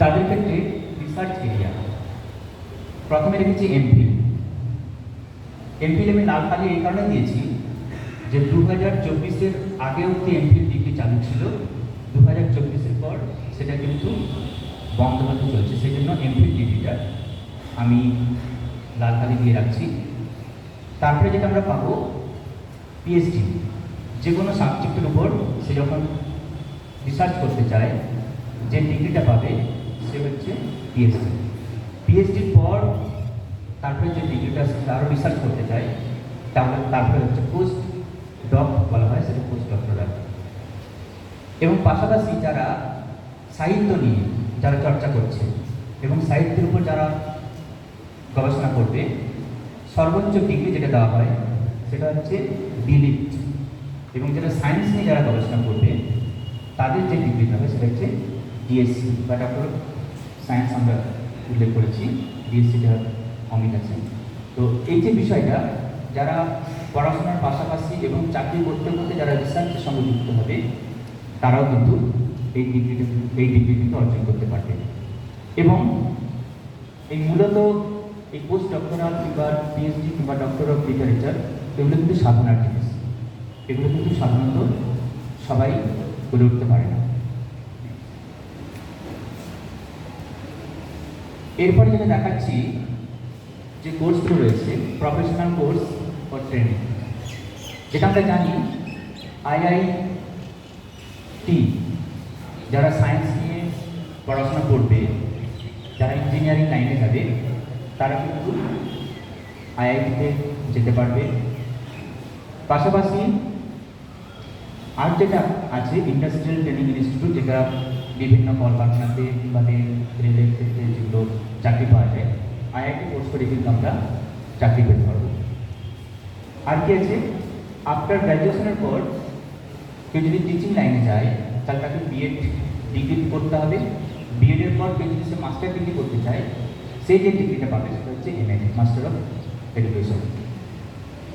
তাদের ক্ষেত্রে research area প্রথমে রেখেছি এমপি এমফিল আমি লাল কালি এই কারণে দিয়েছি যে দু হাজার চব্বিশের আগে অব্দি এমফিল ডিগ্রি চালু ছিল দু হাজার চব্বিশের পর সেটা কিন্তু বন্ধ হতে চলছে সেই জন্য এমফিল ডিগ্রিটা আমি লাল কালি দিয়ে রাখছি। তারপরে যেটা আমরা পাবো পিএইচডি যে কোনো সাবজেক্টের উপর সে যখন রিসার্চ করতে চায়, যে ডিগ্রিটা পাবে সে হচ্ছে পিএইচডি পিএইচডির পর তারপরে যে ডিগ্রিটা আরও রিসার্চ করতে চায় তাহলে তারপরে হচ্ছে পোস্ট ডক বলা হয়, সেটা পোস্ট ডক্টরাল এবং পাশাপাশি যারা সাহিত্য নিয়ে যারা চর্চা করছে এবং সাহিত্যের উপর যারা গবেষণা করবে, সর্বোচ্চ ডিগ্রি যেটা দেওয়া হয়, সেটা হচ্ছে ডিলিট এবং যেটা সায়েন্স নিয়ে যারা গবেষণা করবে, তাদের যে ডিগ্রি হবে সেটা হচ্ছে ডিএসসি বা ডক্টর সায়েন্স আমরা উল্লেখ করেছি ডিএসসিটা অমিত আছে তো এই যে বিষয়টা, যারা পড়াশোনার পাশাপাশি এবং চাকরি করতে করতে যারা রিসার্চের সঙ্গে যুক্ত হবে, তারাও কিন্তু এই ডিগ্রি এই ডিগ্রি কিন্তু অর্জন করতে পারবে। এবং এই মূলত এই পোস্ট ডক্টরাল কিংবা পিএইচডি কিংবা ডক্টর অফ লিটারেচার এগুলো কিন্তু সাধনার জিনিস। এগুলো কিন্তু সাধারণত সবাই করে উঠতে পারে না। এরপরে যেটা দেখাচ্ছি, যে কোর্সগুলো রয়েছে প্রফেশনাল কোর্স ও ট্রেনিং যেটা আমরা জানি আইআইটি যারা সায়েন্স নিয়ে পড়াশোনা করবে, যারা ইঞ্জিনিয়ারিং লাইনে যাবে, তারা কিন্তু আইআইটিতে যেতে পারবে। পাশাপাশি আর যেটা আছে ইন্ডাস্ট্রিয়াল ট্রেনিং ইনস্টিটিউট যেটা বিভিন্ন কলকারখানাতে বা রেলের ক্ষেত্রে যেগুলো চাকরি পাওয়া যায়। আইআইটি কোর্স করে কিন্তু আমরা চাকরি পেতে পারব। আর কি আছে? আফটার গ্র্যাজুয়েশনের পর কেউ যদি টিচিং লাইনে যায়, তাহলে তাকে বিএড ডিগ্রি করতে হবে। বিএডের পর কেউ যদি সে মাস্টার ডিগ্রি করতে চায় সেই যে ডিগ্রিটা পাবে সেটা হচ্ছে এমএ মাস্টার অফ এডুকেশন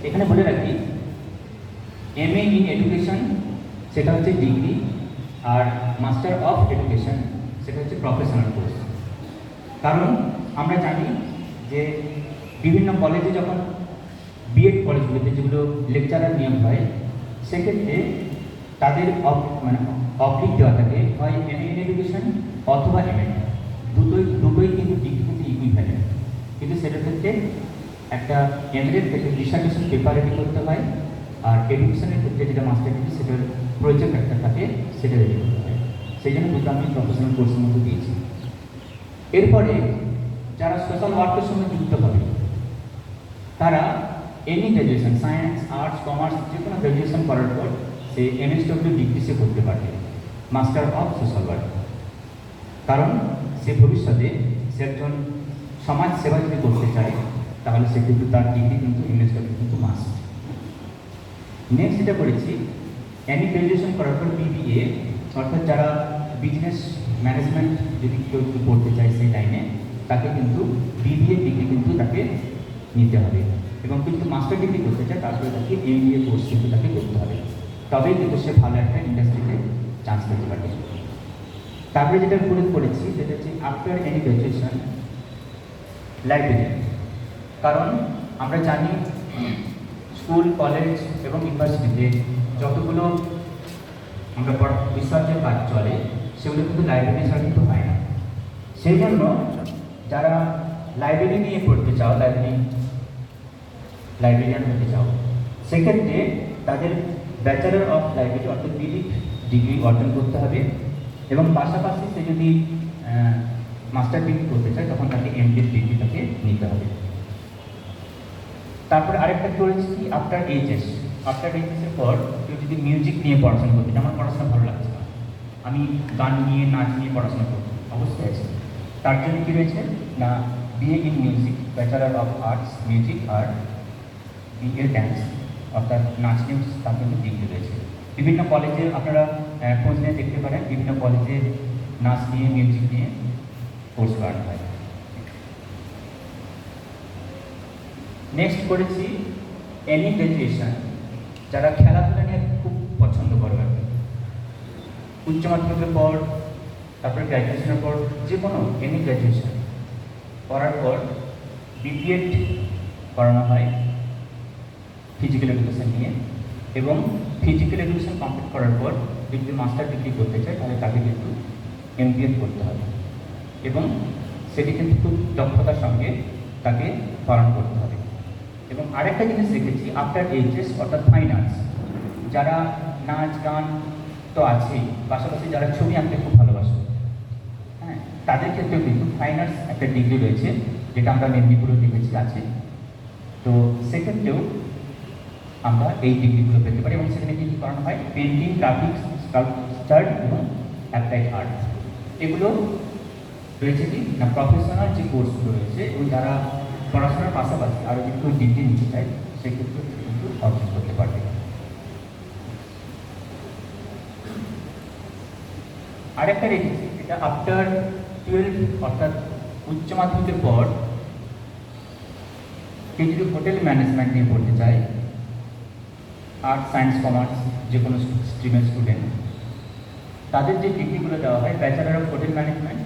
এখানে বলে রাখি এমএ ইন এডুকেশন সেটা হচ্ছে ডিগ্রি আর মাস্টার অফ এডুকেশন সেটা হচ্ছে প্রফেশনাল কোর্স কারণ আমরা জানি যে বিভিন্ন কলেজে যখন বিএড কলেজগুলোতে যেগুলো লেকচারার নিয়োগ হয়, সেক্ষেত্রে তাদের মানে অবলিক দেওয়া থাকে, হয় এমএ ইন এডুকেশন অথবা এমএ দুটোই দুটোই কিন্তু ডিগ্রি কিন্তু ইকুইভ্যালেন্ট কিন্তু সেটার ক্ষেত্রে একটা এমএর ক্ষেত্রে ডিসার্টেশন পেপার রেডি করতে হয়, আর এডুকেশনের ক্ষেত্রে যেটা মাস্টার ডিগ্রি সেটার প্রয়োজন একটা থাকে, সেটা রেডি করতে হয়। সেই জন্য দুটো আমি প্রফেশনাল কোর্সের মধ্যে দিয়েছি। এরপরে যারা সোশ্যাল ওয়ার্কের সঙ্গে যুক্ত হবে, তারা any graduation science arts commerce যে কোনো গ্র্যাজুয়েশন করার পর সে এমএসডব্লিউ ডিগ্রি সে করতে পারবে মাস্টার অফ সোশ্যাল ওয়ার্ক কারণ সে ভবিষ্যতে সে একজন সমাজ সেবা যদি করতে চায়, তাহলে সে কিন্তু তার ডিগ্রি কিন্তু এমএসডব্লিউ কিন্তু মাস্ট নেক্সট যেটা করেছি এনি গ্র্যাজুয়েশন করার পর বিবিএ অর্থাৎ যারা বিজনেস ম্যানেজমেন্ট যদি কেউ কেউ পড়তে চায় সেই লাইনে তাকে কিন্তু বিবিএ ডিগ্রি কিন্তু তাকে নিতে হবে। এবং কিন্তু মাস্টার ডিগ্রি করতে চায়, তারপরে তাকে এমবিএ কোর্স কিন্তু তাকে করতে হবে। তবেই কিন্তু সে ভালো একটা ইন্ডাস্ট্রিতে চান্স পেতে পারবে তারপরে যেটা করে পড়েছি, সেটা হচ্ছে আফটার এনি গ্র্যাজুয়েশন লাইব্রেরি কারণ আমরা জানি স্কুল কলেজ এবং ইউনিভার্সিটিতে যতগুলো আমরা রিসার্চের কাজ চলে সেগুলো কিন্তু লাইব্রেরি ছাড়া কিন্তু হয় না। সেই জন্য যারা লাইব্রেরি নিয়ে পড়তে চাও লাইব্রেরি লাইব্রেরিয়ান হতে চাও, সেক্ষেত্রে তাদের ব্যাচেলর অফ লাইব্রেরি অর্থাৎ বিলিট ডিগ্রি অর্জন করতে হবে এবং পাশাপাশি সে যদি মাস্টার ডিগ্রি করতে চায়, তখন তাকে এমডিএড ডিগ্রি তাকে নিতে হবে। তারপরে আরেকটা করেছি আফটার এইচএস আফটার এইচএসের পর কেউ যদি মিউজিক নিয়ে পড়াশোনা করতে আমার পড়াশোনা আমি গান নিয়ে, নাচ নিয়ে পড়াশোনা করব অবশ্যই আছে। তার জন্য কী রয়েছে? না, BA in music bachelor of arts music R BA dance অর্থাৎ নাচ নিয়ে তার কিন্তু ডিগ্রি রয়েছে। বিভিন্ন কলেজে আপনারা খোঁজ নিয়ে দেখতে পারেন। বিভিন্ন কলেজে নাচ নিয়ে মিউজিক নিয়ে কোর্স করানো হয়। নেক্সট করেছি এনি গ্র্যাজুয়েশন যারা খেলাধুলা উচ্চ মাধ্যমিকের পর, তারপরে গ্র্যাজুয়েশনের পর যে কোনো এনি গ্র্যাজুয়েশন করার পর বিপিএড করানো হয় ফিজিক্যাল এডুকেশন নিয়ে এবং ফিজিক্যাল এডুকেশন কমপ্লিট করার পর যদি মাস্টার ডিগ্রি করতে চায় তাহলে তাকে কিন্তু এমবিএড করতে হবে এবং সেটি কিন্তু খুব দক্ষতার সঙ্গে তাকে পালন করতে হবে। এবং আরেকটা জিনিস দেখেছি আফটার এইচএস অর্থাৎ ফাইন আর্টস যারা নাচ, গান তো আছেই। পাশাপাশি যারা ছবি আঁকতে খুব ভালোবাসে। হ্যাঁ তাদের ক্ষেত্রেও কিন্তু ফাইন আর্টস একটা ডিগ্রি রয়েছে, যেটা আমরা মেদিনীপুরে দেখেছি, আছে। তো সেক্ষেত্রেও আমরা এই ডিগ্রিগুলো পেতে পারি এবং সেখানে কী কী করানো হয়? পেন্টিং গ্রাফিক্স স্কাল্পচার এবং অ্যাপ্লাইড আর্ট এগুলো রয়েছে কি? না প্রফেশনাল যে কোর্সগুলো রয়েছে এবং যারা পড়াশোনার পাশাপাশি আরও যদি কেউ ডিগ্রি নিতে চায় সেক্ষেত্রে কিন্তু অর্জন করতে পারবে। আরেকটা রেখেছি এটা আফটার টুয়েলভ অর্থাৎ উচ্চ মাধ্যমিকের পর কেউ যদি হোটেল ম্যানেজমেন্ট নিয়ে পড়তে চায় আর্ট সায়েন্স কমার্স যে কোনো স্ট্রিমের স্টুডেন্ট তাদের যে ডিগ্রিগুলো দেওয়া হয় bachelor of hotel management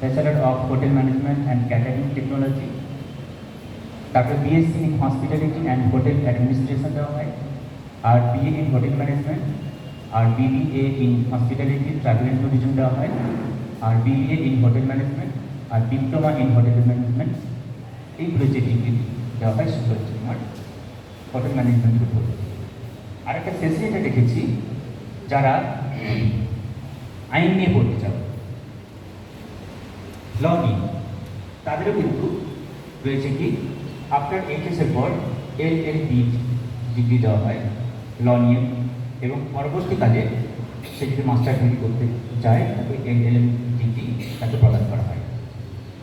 bachelor of hotel management and catering technology তারপরে BSc in hospitality and hotel administration দেওয়া হয়, আর BA in hotel management R BBA in hospitality travel and tourism দেওয়া হয়। আর বিবিএ ইন হোটেল ম্যানেজমেন্ট আর diploma in hotel management এইগুলো যে ডিগ্রি দেওয়া হয় সেগুলো হচ্ছে তোমার হোটেল ম্যানেজমেন্টের উপর। আরেকটা ফেসিলিটি দেখেছি, যারা আইন নিয়ে পড়তে চাও। ল নিয়ে তাদেরও কিন্তু রয়েছে কি আফটার এইচএসের পর এল এল বি ডিগ্রি দেওয়া হয়। ল নিয়ে এবং পরবর্তীকালে সে যদি মাস্টার ডিগ্রি করতে চায় তাকে এন এল এল ডিগ্রি তাকে প্রদান করা হয়।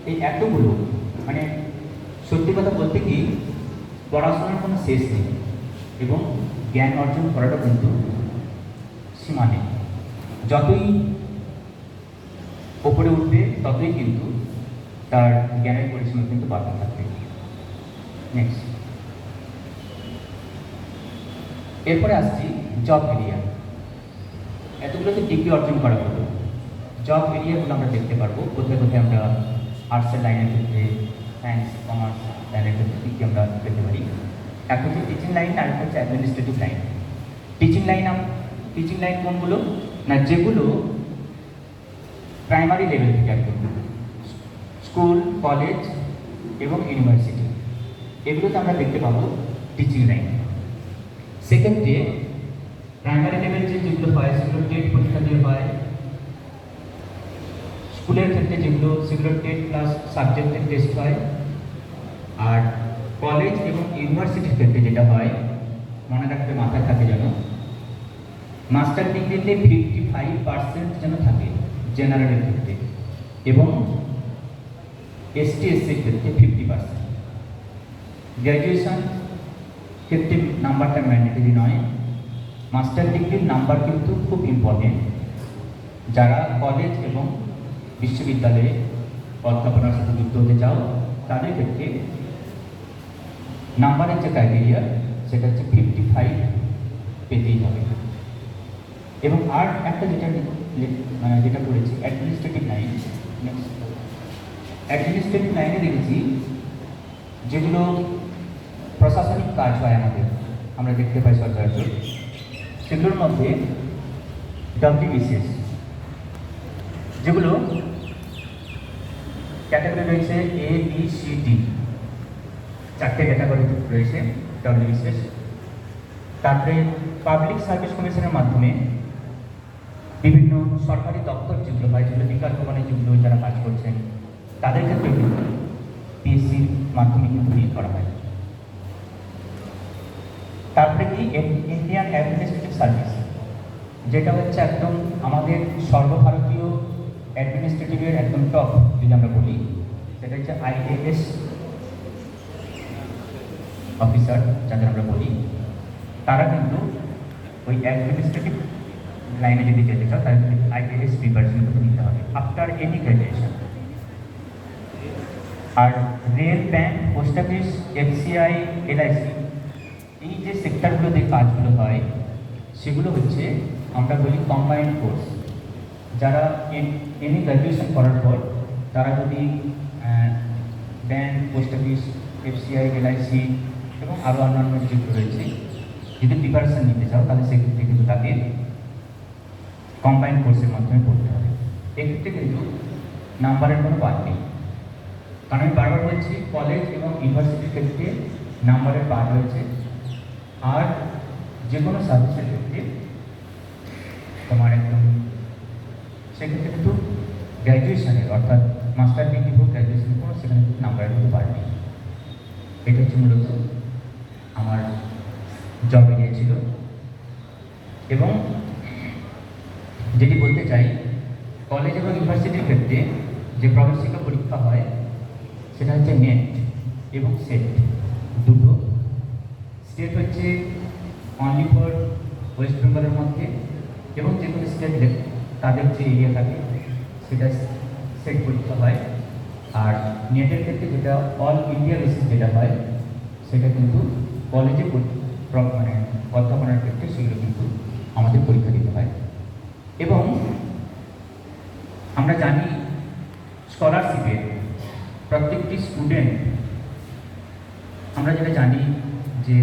এই এতগুলো মানে সত্যি কথা বলতে কি, পড়াশোনার কোনো শেষ নেই এবং জ্ঞান অর্জন করাটা কিন্তু সীমা নেই। যতই ওপরে উঠবে, ততই কিন্তু তার জ্ঞানের পরিসীমা কিন্তু বাড়তে থাকবে। নেক্সট এরপরে আসছি জব এরিয়া এতগুলো যে ডিগ্রি অর্জন করা হলো জব এরিয়াগুলো আমরা দেখতে পারব। কোথায় কোথায় আমরা আর্টসের লাইনের ক্ষেত্রে সায়েন্স কমার্স লাইনের ক্ষেত্রে কী আমরা পেতে পারি। এক হচ্ছে টিচিং লাইন আর একটা হচ্ছে administrative line teaching line teaching line কোনগুলো? না, যেগুলো প্রাইমারি লেভেল থেকে একদম স্কুল কলেজ এবং ইউনিভার্সিটি এগুলোতে আমরা দেখতে পাবো টিচিং লাইন সেকেন্ডে প্রাইমারি লেভেল যে যেগুলো হয় সেগুলো টেট পরীক্ষা দিয়ে হয়, স্কুলের ক্ষেত্রে যেগুলো সেগুলো টেট প্লাস সাবজেক্টের টেস্ট হয়, আর কলেজ এবং ইউনিভার্সিটির ক্ষেত্রে যেটা হয়, মনে রাখতে মাথায় থাকে যেন মাস্টার ডিগ্রিতে ফিফটি ফাইভ পার্সেন্ট যেন থাকে জেনারেলের ক্ষেত্রে এবং এসটি এসসির ক্ষেত্রে ফিফটি পার্সেন্ট গ্র্যাজুয়েশন ক্ষেত্রে নাম্বারটা ম্যান্ডেটরি নয়। মাস্টার ডিগ্রির নাম্বার কিন্তু খুব ইম্পর্টেন্ট যারা কলেজ এবং বিশ্ববিদ্যালয়ে অধ্যাপনার সাথে যুক্ত হতে চাও তাদের ক্ষেত্রে নাম্বারের যে ক্রাইটেরিয়া সেটা হচ্ছে ফিফটি ফাইভ পেতেই হবে। এবং আর একটা যেটা মানে যেটা করেছি অ্যাডমিনিস্ট্রেটিভ লাইন অ্যাডমিনিস্ট্রেটিভ লাইনে দেখেছি, যেগুলো প্রশাসনিক কাজ হয় আমাদের, আমরা দেখতে পাই সচরাচর। সেগুলোর মধ্যে ডব্লিউবিসিএস যেগুলো ক্যাটাগরি রয়েছে এ বি সি ডি চারটে ক্যাটাগরি রয়েছে ডব্লিউবিসিএস তারপরে পাবলিক সার্ভিস কমিশনের মাধ্যমে বিভিন্ন সরকারি দপ্তর যেগুলো হয়, যেগুলো বিকাশ ভবনে যেগুলো যারা কাজ করছেন, তাদের ক্ষেত্রে কিন্তু পিএসসির মাধ্যমে কিন্তু করা হয়। তারপরে কি ইন্ডিয়ান যেটা হচ্ছে একদম আমাদের সর্বভারতীয় অ্যাডমিনিস্ট্রেটিভের একদম টপ যদি আমরা বলি। সেটা হচ্ছে আইএএস অফিসার যাদের আমরা বলি। তারা কিন্তু ওই অ্যাডমিনিস্ট্রেটিভ লাইনে যদি যেতে চাও, তাহলে আইএএস প্রিপারেশন কিন্তু নিতে হবে। আফটার এনি গ্র্যাজুয়েশন আর rail bank post office FCI LIC এই যে সেক্টরগুলোতে কাজগুলো হয়, সেগুলো হচ্ছে আমরা বলি কম্বাইন্ড কোর্স যারা এনি গ্র্যাজুয়েশন করার পর তারা যদি bank post office FCI LIC এবং আরও অন্যান্য যেগুলো রয়েছে, যদি প্রিপারেশন নিতে চাও, তাহলে সেক্ষেত্রে কিন্তু তাকে কম্বাইন্ড কোর্সের মাধ্যমে পড়তে হবে। এক্ষেত্রে কিন্তু নাম্বারের কোনো বাদ নেই। কারণ আমি বারবার বলছি কলেজ এবং ইউনিভার্সিটির ক্ষেত্রে নাম্বারের বাদ রয়েছে। আর যে কোনো ক্ষেত্রে তোমার একদম সেক্ষেত্রে কিন্তু গ্র্যাজুয়েশনের অর্থাৎ মাস্টার ডিগ্রি হোক গ্র্যাজুয়েশনের কোনো সেখানে কিন্তু নাম্বারের কিন্তু নেই এটা হচ্ছে মূলত আমার জব এরিয়া ছিল। এবং যেটি বলতে চাই কলেজ এবং ইউনিভার্সিটির ক্ষেত্রে যে প্রবেশিকা পরীক্ষা হয়, সেটা হচ্ছে নেট এবং সেট দুটো। স্টেট হচ্ছে অনলি ফর ওয়েস্ট বেঙ্গলের মধ্যে এবং যে কোনো স্টেট তাদের যে এরিয়া থাকে, সেটা সেট করতে হয়। আর নেটের ক্ষেত্রে যেটা অল ইন্ডিয়া বেসিস যেটা হয়, সেটা কিন্তু কলেজে মানে অধ্যাপনার ক্ষেত্রে সেগুলো কিন্তু আমাদের পরীক্ষা দিতে হয়। এবং আমরা জানি স্কলারশিপে প্রত্যেকটি স্টুডেন্ট আমরা যেটা জানি যে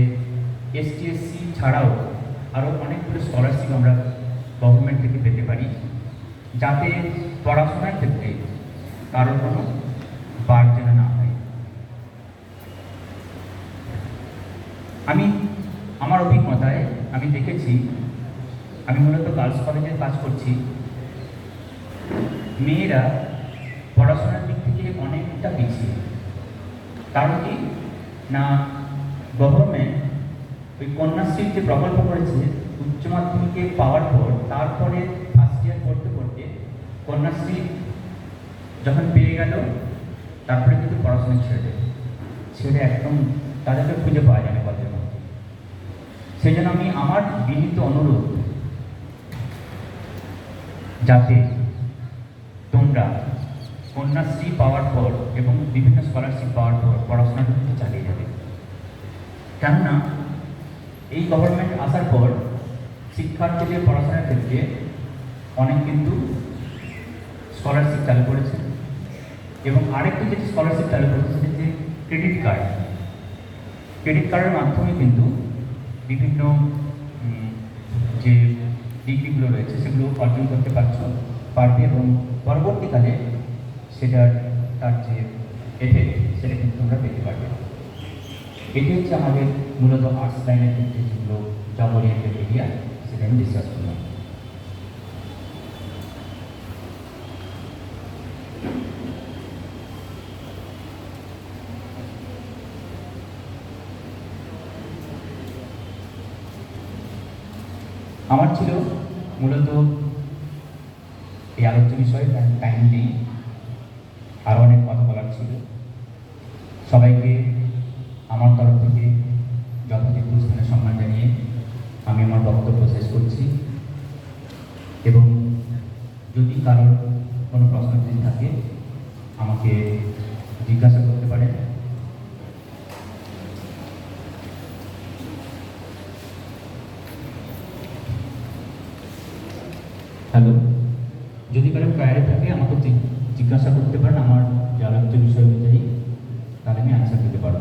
এসটিএসসি ছাড়াও আরও অনেকগুলো স্কলারশিপ আমরা গভর্নমেন্ট থেকে পেতে পারি যাতে পড়াশোনার ক্ষেত্রে কারোর কোনো বার না হয়। আমি, আমার অভিজ্ঞতায় আমি দেখেছি, আমি মূলত গার্লস কলেজে কাজ করছি। মেয়েরা পড়াশোনার দিক থেকে অনেকটা পিছিয়ে। কারণ কি? না গভর্নমেন্ট ওই কন্যাশ্রীর যে প্রকল্প করেছে, উচ্চ মাধ্যমিকে পাওয়ার পর তারপরে ফার্স্ট ইয়ার পড়তে পড়তে কন্যাশ্রী যখন পেয়ে গেল, তারপরে কিন্তু পড়াশোনা ছেড়ে দেবে ছেড়ে একদম তাদেরকে খুঁজে পাওয়া যায় না কলেজের সেই জন্য আমি আমার বিনীত অনুরোধ, যাতে তোমরা কন্যাশ্রী পাওয়ার পর এবং বিভিন্ন স্কলারশিপ পাওয়ার পর পড়াশোনাটা কিন্তু চালিয়ে যাবে। কেননা, এই গভর্নমেন্ট আসার পর শিক্ষার্থীদের পড়াশোনার ক্ষেত্রে অনেক কিন্তু স্কলারশিপ চালু করেছে। এবং আরেকটি যেটি স্কলারশিপ চালু করেছে সেটি হচ্ছে ক্রেডিট কার্ড ক্রেডিট কার্ডের মাধ্যমে কিন্তু বিভিন্ন যে ডিগ্রিগুলো রয়েছে সেগুলো অর্জন করতে পারছ, পারবে এবং পরবর্তীকালে সেটার, তার যে এফেক্ট সেটা কিন্তু তোমরা পেতে পারবে। এটি হচ্ছে আমাদের মূলত আর্টস লাইনের ক্ষেত্রে যেগুলো জব ওরিয়েন্টেড এরিয়া সেটা আমি ডিসকাস করলাম। আমার ছিল মূলত এই আলোচ্য বিষয়ে টাইম নেই আরও অনেক কথা বলার ছিল। সবাইকে আমার তরফ থেকে যথাযথ স্থানে সম্মান জানিয়ে আমি আমার বক্তব্য শেষ করছি। এবং যদি কারোর কোনো প্রশ্ন যদি থাকে, আমাকে জিজ্ঞাসা করতে পারেন হ্যালো যদি কারও প্রায় থাকে আমাকে জি- জিজ্ঞাসা করতে পারেন আমার আলোচ্য বিষয় অনুযায়ী তাহলে আমি অ্যান্সার দিতে পারব।